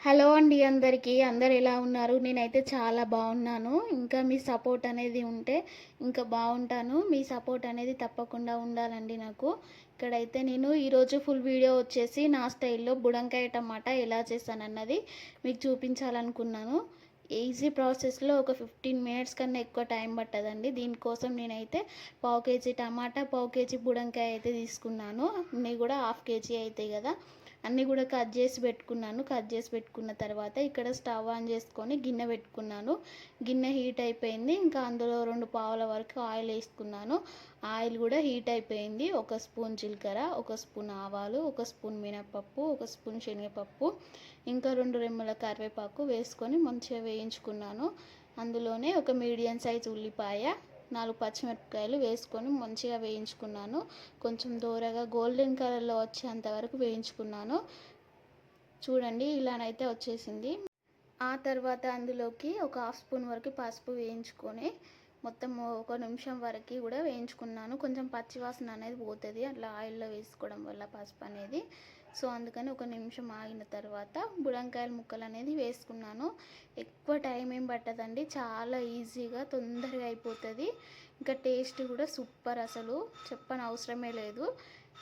Hello అండి అందరికీ. అందరు ఎలా ఉన్నారు? నేనైతే చాలా బాగున్నాను. ఇంకా మీ సపోర్ట్ అనేది ఉంటే ఇంకా బాగుంటాను. మీ సపోర్ట్ అనేది తప్పకుండా ఉండాలండి నాకు. ఇక్కడైతే నేను ఈరోజు ఫుల్ వీడియో వచ్చేసి నా స్టైల్లో బుడంకాయ టమాటా ఎలా చేశానన్నది మీకు చూపించాలనుకున్నాను. ఈజీ ప్రాసెస్లో ఒక ఫిఫ్టీన్ మినిట్స్ కన్నా ఎక్కువ టైం పట్టదండి. దీనికోసం నేనైతే పావు కేజీ టమాటా పావు కేజీ బుడంకాయ అయితే తీసుకున్నాను. అన్నీ కూడా హాఫ్ కేజీ అవుతాయి కదా. అన్నీ కూడా కట్ చేసి పెట్టుకున్నాను. కట్ చేసి పెట్టుకున్న తర్వాత ఇక్కడ స్టవ్ ఆన్ చేసుకొని గిన్నె పెట్టుకున్నాను. గిన్నె హీట్ అయిపోయింది. ఇంకా అందులో రెండు పావుల వరకు ఆయిల్ వేసుకున్నాను. ఆయిల్ కూడా హీట్ అయిపోయింది. ఒక స్పూన్ జీలకర్ర ఒక స్పూన్ ఆవాలు ఒక స్పూన్ మినపప్పు ఒక స్పూన్ శనగపప్పు ఇంకా రెండు రెమ్మల కరివేపాకు వేసుకొని మంచిగా వేయించుకున్నాను. అందులోనే ఒక మీడియం సైజ్ ఉల్లిపాయ నాలుగు పచ్చిమిరపకాయలు వేసుకొని మంచిగా వేయించుకున్నాను. కొంచెం దూరగా గోల్డెన్ కలర్లో వచ్చేంత వరకు వేయించుకున్నాను. చూడండి ఇలానైతే వచ్చేసింది. ఆ తర్వాత అందులోకి ఒక హాఫ్ స్పూన్ వరకు పసుపు వేయించుకొని మొత్తం ఒక నిమిషం వరకు కూడా వేయించుకున్నాను. కొంచెం పచ్చివాసన అనేది పోతుంది. అట్లా ఆయిల్లో వేసుకోవడం వల్ల పసుపు అనేది. సో అందుకని ఒక నిమిషం ఆగిన తర్వాత బుడంకాయల ముక్కలు అనేది వేసుకున్నాను. ఎక్కువ టైం ఏం పట్టదండి. చాలా ఈజీగా తొందరగా అయిపోతుంది. ఇంకా టేస్ట్ కూడా సూపర్ అసలు. చెప్పని అవసరమే లేదు.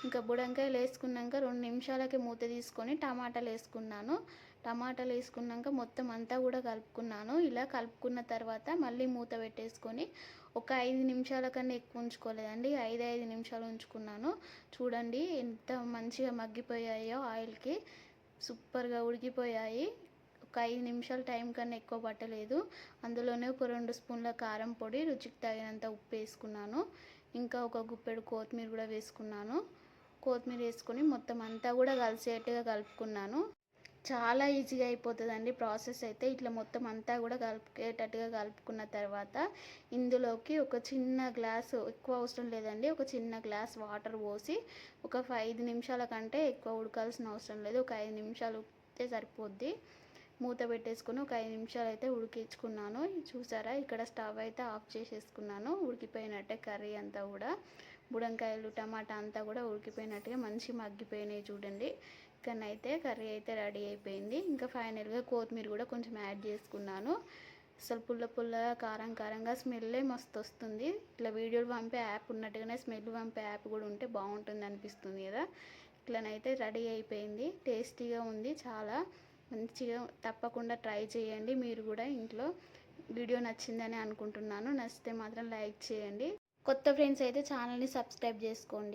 ఇంకా బుడంకాయలు వేసుకున్నాక రెండు నిమిషాలకి మూత తీసుకొని టమాటాలు వేసుకున్నాను. టమాటాలు వేసుకున్నాక మొత్తం అంతా కూడా కలుపుకున్నాను. ఇలా కలుపుకున్న తర్వాత మళ్ళీ మూత పెట్టేసుకొని ఒక ఐదు నిమిషాల కన్నా ఎక్కువ ఉంచుకోలేదండి. ఐదు ఐదు నిమిషాలు ఉంచుకున్నాను. చూడండి ఎంత మంచిగా మగ్గిపోయాయో ఆయిల్కి. సూపర్గా ఉడికిపోయాయి. ఒక ఐదు నిమిషాల టైం కన్నా ఎక్కువ పట్టలేదు. అందులోనే ఒక రెండు స్పూన్ల కారం పొడి రుచికి తగినంత ఉప్పు వేసుకున్నాను. ఇంకా ఒక గుప్పెడు కొత్తిమీర కూడా వేసుకున్నాను. కొత్తిమీర వేసుకొని మొత్తం అంతా కూడా కలిసేట్టుగా కలుపుకున్నాను. చాలా ఈజీగా అయిపోతుందండి ప్రాసెస్ అయితే. ఇట్లా మొత్తం అంతా కూడా కలుపుకేటట్టుగా కలుపుకున్న తర్వాత ఇందులోకి ఒక చిన్న గ్లాసు ఎక్కువ అవసరం లేదండి. ఒక చిన్న గ్లాస్ వాటర్ పోసి ఒక ఐదు నిమిషాల కంటే ఎక్కువ ఉడకాల్సిన అవసరం లేదు. ఒక ఐదు నిమిషాలు ఉడితే సరిపోద్ది. మూత పెట్టేసుకుని ఒక ఐదు నిమిషాలు అయితే ఉడికించుకున్నాను. చూసారా? ఇక్కడ స్టవ్ అయితే ఆఫ్ చేసేసుకున్నాను. ఉడికిపోయినట్టే కర్రీ అంతా కూడా. బుడంకాయలు టమాటా అంతా కూడా ఉడికిపోయినట్టుగా మంచి మగ్గిపోయినాయి చూడండి. ఇక్కడనైతే కర్రీ అయితే రెడీ అయిపోయింది. ఇంకా ఫైనల్గా కొత్తిమీర కూడా కొంచెం యాడ్ చేసుకున్నాను. అసలు పుల్ల పుల్లగా కారం కారంగా స్మెల్లే మస్తు వస్తుంది. ఇట్లా వీడియోలు పంపే యాప్ ఉన్నట్టుగానే స్మెల్ పంపే యాప్ కూడా ఉంటే బాగుంటుంది అనిపిస్తుంది కదా. ఇట్లనైతే రెడీ అయిపోయింది. టేస్టీగా ఉంది చాలా. మంచిగా తప్పకుండా ట్రై చేయండి. మీరు కూడా ఇంట్లో వీడియో నచ్చిందని అనుకుంటున్నాను. నచ్చితే మాత్రం లైక్ చేయండి. కొత్త ఫ్రెండ్స్ అయితే ఛానల్ని సబ్స్క్రైబ్ చేసుకోండి.